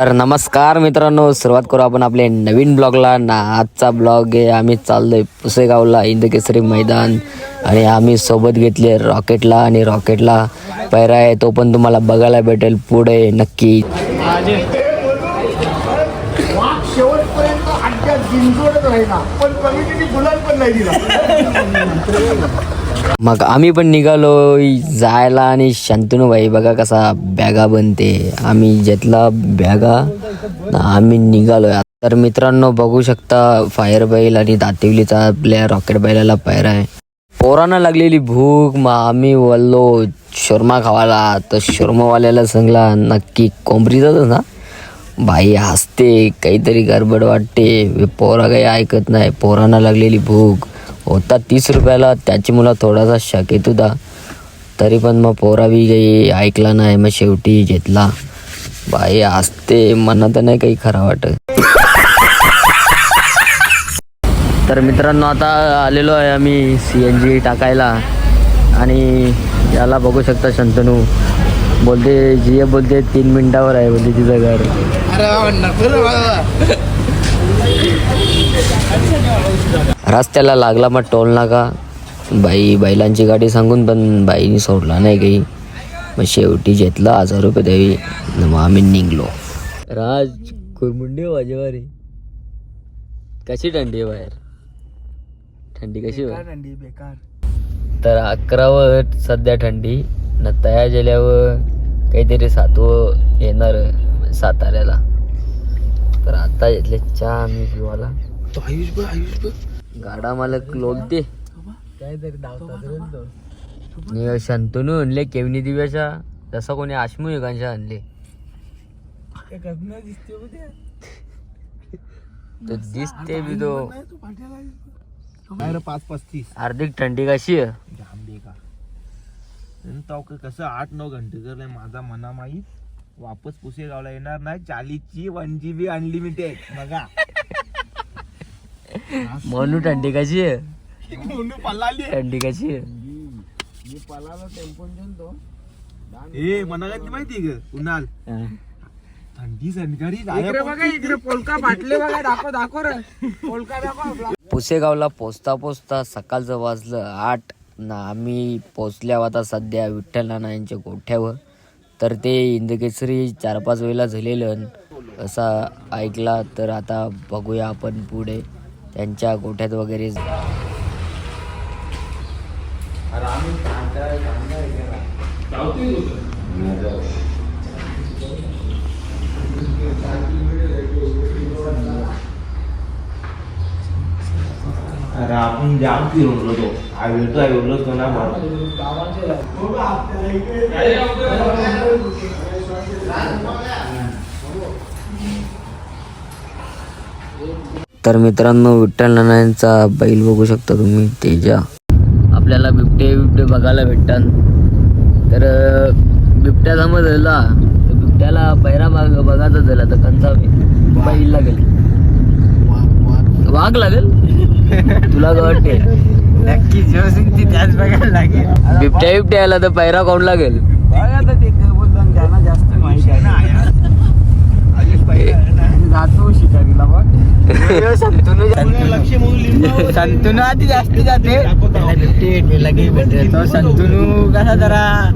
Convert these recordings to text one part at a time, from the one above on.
तर नमस्कार मित्रांनो सुरुवात करू आपण आपल्या नवीन ब्लॉगला. ना आजचा ब्लॉग आहे आम्ही चाललोय पुसेगावला इंदकेसरी मैदान. आणि आम्ही सोबत घेतले रॉकेटला आणि रॉकेटला पैरा आहे तो पण तुम्हाला बघायला भेटेल पुढे नक्की. पण मग आम्ही पण निघालो जायला आणि शांतनू भाई बघा कसा बॅगा बनते. आम्ही घेतला बॅगा. आम्ही निघालोय. तर मित्रांनो बघू शकता फायर बैल आणि दातिवलीचा आपल्या रॉकेट बैलाला पायरा आहे. पोरांना लागलेली भूक. मग आम्ही वल्लो शोरमा खावाला तर शोरमावाल्याला सांगला नक्की कोंबरीचाच ना? बाई हसते. काहीतरी गडबड वाटते. पोरा काही ऐकत नाही. पोरांना लागलेली भूक. होता तीस रुपयाला त्याची मुला थोडासा शक येत होता तरी पण मग पोरा बी काही ऐकला नाही मग शेवटी घेतला. बाई असते मनात नाही काही खरं वाटत. तर मित्रांनो आता आलेलो आहे आम्ही सी एन जी टाकायला. आणि याला बघू शकता शंतनू. बोलते जी बोलते तीन मिनिटावर आहे बोलते तिचं घर. रस्त्याला लागला मग टोल नाका. बाई बैलांची गाडी सांगून पण बाईनी सोडला नाही काही. मग शेवटी घेतला हजार रुपये द्यावी मग आम्ही निघलो. राज कुरमुंडी वाजेवारी. कशी थंडी आहे बाहेर? थंडी कशी थंडी बेकार. तर अकरावर सध्या थंडी. न तयार झाल्यावर काहीतरी सातवं येणार साताऱ्याला. तर आता घेतले चहा आम्ही पिवाला गाडा मालक लोलते. काहीतरी शंतनू आणले केवनी दिव्याच्या. जसं कोणी आश्मू युगांच्या आणले. तो दिसते बी तो. पाच पस्तीस. हार्दिक थंडी कशी आहे? जाम बेकार. तो कसं आठ नऊ घंटे जर माझा मना माहीत वापस पुसेगावला येणार नाही. चालीची वन जी बी अनलिमिटेड बघा. म्हणू थंडी कशी आहे. थंडी कशी आहे. ए मना काय माहिती ग. थंडी सनकरी बघा इकडे पोलका बाटले बघा दाखव दाखव रे. पोलका दाखव. पुसेगावला पोचता पोचता सकाळचं वाजलं आठ. ना आम्ही पोचल्यावर आता सध्या विठ्ठल नाना यांच्या गोठ्यावर. तर ते इंदकेसरी चार पाच वेळेला झालेलं. असा ऐकला तर आता बघूया आपण पुढे. त्यांच्या गोठ्यात वगैरे. अरे आपण जाम फिरवलो तो आवेल तो आवेलो तो ना तर मित्रांनो विठ्ठल नाना यांचा बैल बघू शकता तुम्ही तेजा. आपल्याला बिबटे बिबटे बघायला भेटतात. तर बिबट्या समजला तर बिबट्याला पैरा बघ बघायचा झाला तर कंचा बैल लागेल. वाघ लागेल? तुला काय वाटते. नक्की ती त्याच बघायला लागेल. बिबट्या बिबट्या आला तर पैरा कोण लागेल? जास्त माहिती आहे जातो शिकारीला बघ संतनू संतनू आधी जास्त जाते. तो संतनू कसा जरा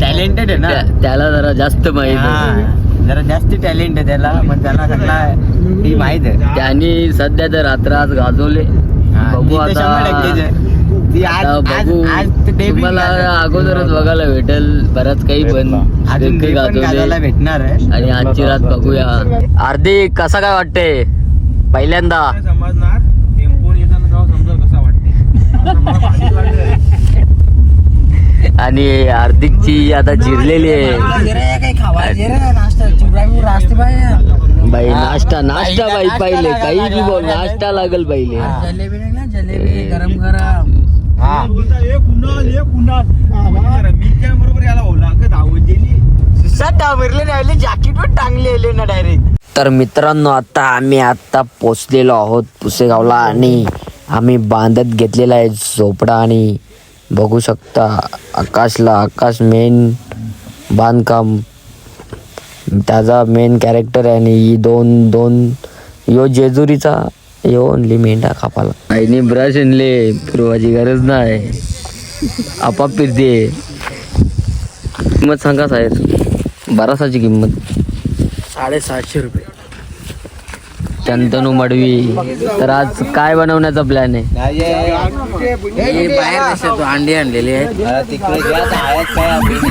टॅलेंटेड आहे ना? त्या- त्याला जरा जास्त माहीत. हा, जरा जास्त टॅलेंट आहे त्याला पण त्याला सगळा ती माहीत आहे. त्यांनी सध्या तर रात्र आज गाजवले. बघू आता बघू. तुम्हाला. अगोदरच बघायला भेटेल. बरंच काही पण अजून काही गाजवले. भेटणार आहे. आणि आजची रात बघूया. हार्दिक कसा काय वाटते पहिल्यांदा. समजणार. टेम्पोन येताना तेव्हा समजेल कसा वाटते. आणि हार्दिकची आता जिरलेली आहे. बाई नाश्ता नाश्ता बाई पहिले. काही बी बोल नाश्ता लागल पहिले. गरम गरम हा. हा, मी काय बरोबर याला ओला धावत गेली. सट आवरले नाही जॅकेट पण टांगले ना डायरेक्ट तर मित्रांनो आता आम्ही आता पोचलेलो आहोत पुसेगावला आणि आम्ही बांधत घेतलेला आहे झोपडा आणि बघू शकता आकाशला आकाश मेन बांधकाम. त्याचा मेन कॅरेक्टर आहे आणि ही दोन दोन यो जेजुरीचा यो ओनली मेंढा कापाला आईने ब्रश आणले फिरवायची गरज नाही. आपाप फिरते किंमत सांगा साहेब. बारासाची किंमत. साडेसातशे रुपये. शंतनू मडवी तर आज काय बनवण्याचा प्लॅन आहे? हे बाहेर देशातून अंडी आणलेली आहेत.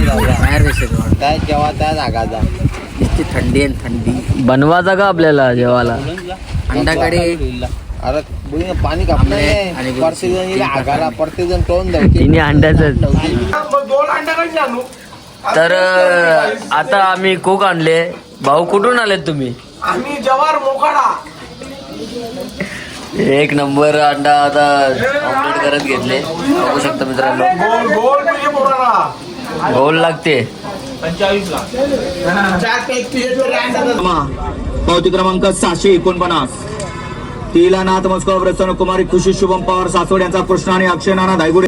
जाऊया. बाहेर देशातून नुसती थंडी आहे थंडी. बनवायचा का आपल्याला जेवायला? अंडाकडे. अरे बोली ना, पाणी कापलं आणि प्रत्येक जण येईल आगाला प्रत्येक जण टोन तिने अंड्याच तर अं, आता आम्ही कोक आणले. भाऊ कुठून आलेत तुम्ही? आम्ही जवार मोखाडा. एक नंबर अंडा आता ऑमलेट करत घेतले. बघू शकता मित्रांनो. गोल गोल म्हणजे गोल लागते. चार पॅक पावती क्रमांक सहाशे एकोणपन्नास. तिला नाथ मस्को प्रसन्न कुमारी खुशी शुभम पवार सासवड यांचा कृष्ण आणि अक्षय नाना धायगुडे.